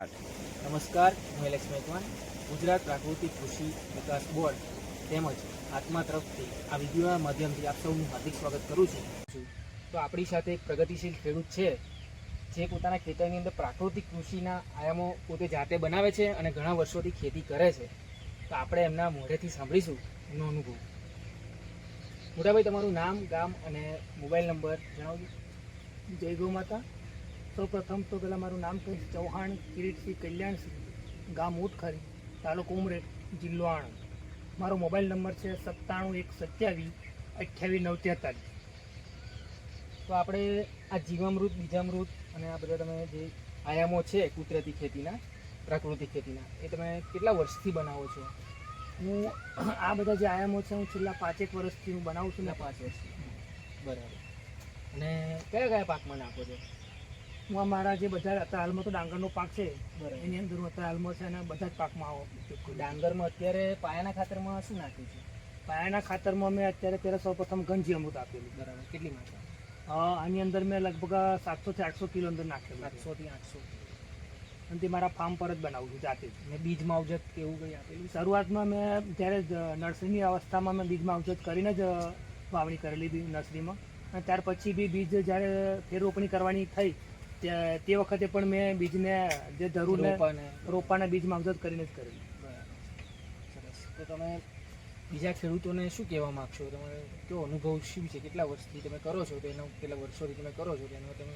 નમસ્કાર હું એલેક્સ મેકવાન ગુજરાત પ્રાકૃતિક કૃષિ વિકાસ બોર્ડ તેમજ આત્મા તરફથી આ વિડીયોના માધ્યમથી આપ સૌનું હાર્દિક સ્વાગત કરું છું. તો આપણી સાથે એક પ્રગતિશીલ ખેડૂત છે જે પોતાના ખેતરની અંદર પ્રાકૃતિક કૃષિના આયામો પોતે જાતે બનાવે છે અને ઘણા વર્ષોથી ખેતી કરે છે. તો આપણે એમના મોઢેથી સાંભળીશું એમનો અનુભવ. મોટાભાઈ તમારું નામ ગામ અને મોબાઈલ નંબર જણાવજો. જય ગૌ માતા. સૌ પ્રથમ તો પહેલાં મારું નામ છે ચૌહાણ કિરીટસિંહ કલ્યાણસિંહ ગામ ઉટખરી તાલુકો ઉમરેઠ જિલ્લો આણંદ. મારો મોબાઈલ નંબર છે સત્તાણું એક સત્યાવીસ અઠ્યાવીસ નવ તેતાલીસ તો આપણે આ જીવામૃત બીજામૃત અને આ બધા તમે જે આયામો છે કુદરતી ખેતીના પ્રાકૃતિક ખેતીના એ તમે કેટલા વર્ષથી બનાવો છો? હું આ બધા જે આયામો છે હું છેલ્લા પાંચેક વર્ષથી હું બનાવું છું ને પાંચ વર્ષથી. બરાબર. અને કયા કયા પાકમાં નાખો છો? હું આ મારા જે બધા અત્યારે હાલમાં તો ડાંગરનો પાક છે. એની અંદર હું અત્યારે હાલમાં છે અને બધા જ પાકમાં આવો. ડાંગરમાં અત્યારે પાયાના ખાતરમાં શું નાખ્યું છે? પાયાના ખાતરમાં મેં અત્યારે પહેલાં સૌ પ્રથમ ગંજી અમૃત આપેલું. બરાબર. કેટલી માત્રા? આની અંદર મેં લગભગ સાતસોથી આઠસો કિલો અંદર નાખેલું. સાતસોથી આઠસો અને તે મારા ફાર્મ પર જ બનાવું છું જાતે જ. મેં બીજ માવજત કે એવું કંઈ આપેલું શરૂઆતમાં મેં જ્યારે નર્સરીની અવસ્થામાં મેં બીજ માવજત કરીને જ વાવણી કરેલી હતી નર્સરીમાં. અને ત્યાર પછી બી બીજ જ્યારે ફેર રોપણી કરવાની થઈ તે- વખતે પણ મેં બીજને જે ધરુને રોપાને. બીજ માવજત કરીને જ કરેલી સરસ. તો તમે બીજા ખેડૂતોને શું કહેવા માગશો? તમે કેવો અનુભવ શું છે? કેટલા વર્ષથી તમે કરો છો? તેનો કેટલા વર્ષોથી તમે કરો છો? તેનો તમે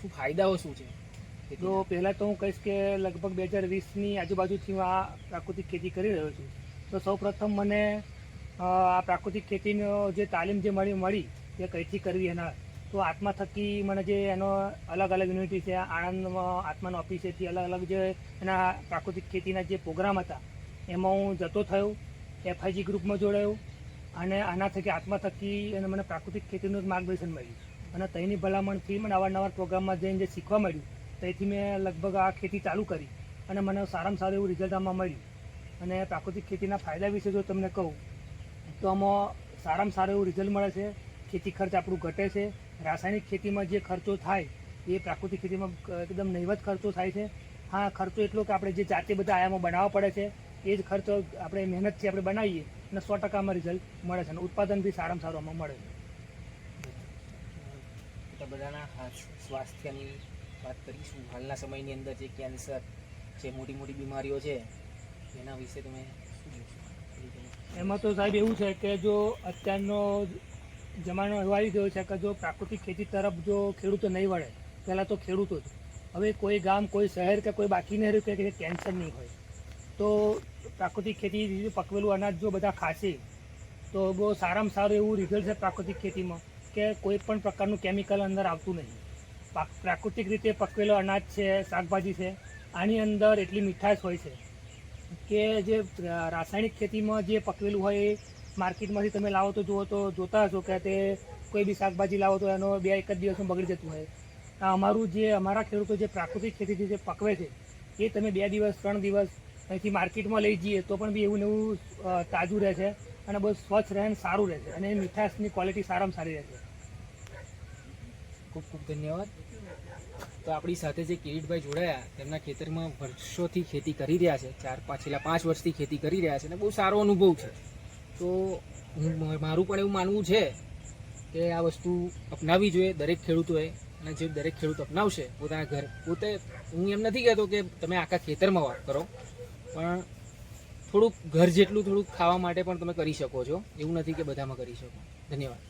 શું ફાયદાઓ શું છે? તો? પહેલાં તો હું કહીશ કે લગભગ બે હજાર વીસની આજુબાજુથી હું આ પ્રાકૃતિક ખેતી કરી રહ્યો છું. તો સૌપ્રથમ મને આ પ્રાકૃતિક ખેતીનો જે તાલીમ જે મળી મળી તે કઈથી કરવી એના તો આત્મા થકી મને જે એનો અલગ અલગ યુનિટી છે, આણંદમાં આત્માનો ઓફિસેથી અલગ અલગ જે એના પ્રાકૃતિક ખેતીના જે પ્રોગ્રામ હતા, એમાં હું જતો થયો એફઆઈજી ગ્રુપમાં જોડાયો અને આના થકી આત્મા થકી અને મને પ્રાકૃતિક ખેતીનું માર્ગદર્શન મળ્યું. અને તેની ભલામણથી મને અવારનવાર પ્રોગ્રામમાં જઈને જે શીખવા મળ્યું તેથી મેં લગભગ આ ખેતી ચાલુ કરી અને મને સારામાં સારું એવું રિઝલ્ટ આમાં મળ્યું. અને પ્રાકૃતિક ખેતીના ફાયદા વિશે જો તમને કહું, તો આમાં સારામાં સારું એવું રિઝલ્ટ મળે છે, ખેતી ખર્ચ આપણું ઘટે છે રાસાયણિક ખેતીમાં જે ખર્ચો થાય એ પ્રાકૃતિક ખેતીમાં એકદમ નહીવત ખર્ચો થાય છે. હા ખર્ચો એટલો કે આપણે જે જાતે બધા આયામો બનાવવા પડે છે એ જ ખર્ચો આપણે મહેનતથી આપણે બનાવીએ અને સો ટકામાં રિઝલ્ટ મળે છે અને ઉત્પાદન બી સારામાં સારું આમાં મળે છે. બધાના સ્વાસ્થ્યની વાત કરીશું. હાલના સમયની અંદર જે કેન્સર જે મોટી મોટી બીમારીઓ છે એના વિશે તમે શું એમાં તો સાહેબ એવું છે કે જો અત્યારનો જમાનો એવો આવી ગયો છે કે જો પ્રાકૃતિક ખેતી તરફ જો ખેડૂતો નહીં વળે, પહેલાં તો ખેડૂતો જ. હવે કોઈ ગામ, કોઈ શહેર કે કોઈ બાકી નહીં રહ્યું કે ટેન્શન નહીં હોય. તો પ્રાકૃતિક ખેતી રીતે પકવેલું અનાજ જો બધા ખાશે, તો બહુ સારામાં સારું એવું રિઝલ્ટ છે પ્રાકૃતિક ખેતીમાં કે કોઈ પણ પ્રકારનું કેમિકલ અંદર આવતું નહીં. પ્રાકૃતિક રીતે પકવેલો અનાજ છે, શાકભાજી છે, આની અંદર એટલી મીઠાશ હોય છે કે જે રાસાયણિક ખેતીમાં જે પકવેલું હોય એ માર્કેટમાંથી તમે લાવો તો જુઓ તો જોતા હશો કે તે કોઈ બી શાકભાજી લાવો તો એનો બે એક જ દિવસમાં બગડી જતું હોય. અમારું જે, અમારા ખેડૂતો જે પ્રાકૃતિક ખેતીથી જે પકવે છે, એ તમે બે દિવસ, ત્રણ દિવસ અહીંથી માર્કેટમાં લઈ જઈએ તો પણ બી એવું ને એવું તાજું રહે છે અને બહુ સ્વચ્છ રહે અને સારું રહે છે અને મીઠાશની ક્વોલિટી સારામાં સારી રહે છે. ખૂબ ખૂબ ધન્યવાદ. તો આપણી સાથે જે કિરીટભાઈ જોડાયા, તેમના ખેતરમાં વર્ષોથી ખેતી કરી રહ્યા છે, ચાર પાંચ છેલ્લા પાંચ વર્ષથી ખેતી કરી રહ્યા છે અને બહુ સારો અનુભવ છે. તો મારું પણ એવું માનવું છે કે આ વસ્તુ અપનાવવી જોઈએ, દરેક ખેડૂતોએ. અને જે દરેક ખેડૂત અપનાવશે, પોતાના ઘર, પોતે, હું એમ નથી કહેતો કે તમે આખા ખેતરમાં વાત કરો, પણ થોડુંક ઘર જેટલું થોડુંક ખાવા માટે પણ તમે કરી શકો છો. એવું નથી કે બધામાં કરી શકો. ધન્યવાદ.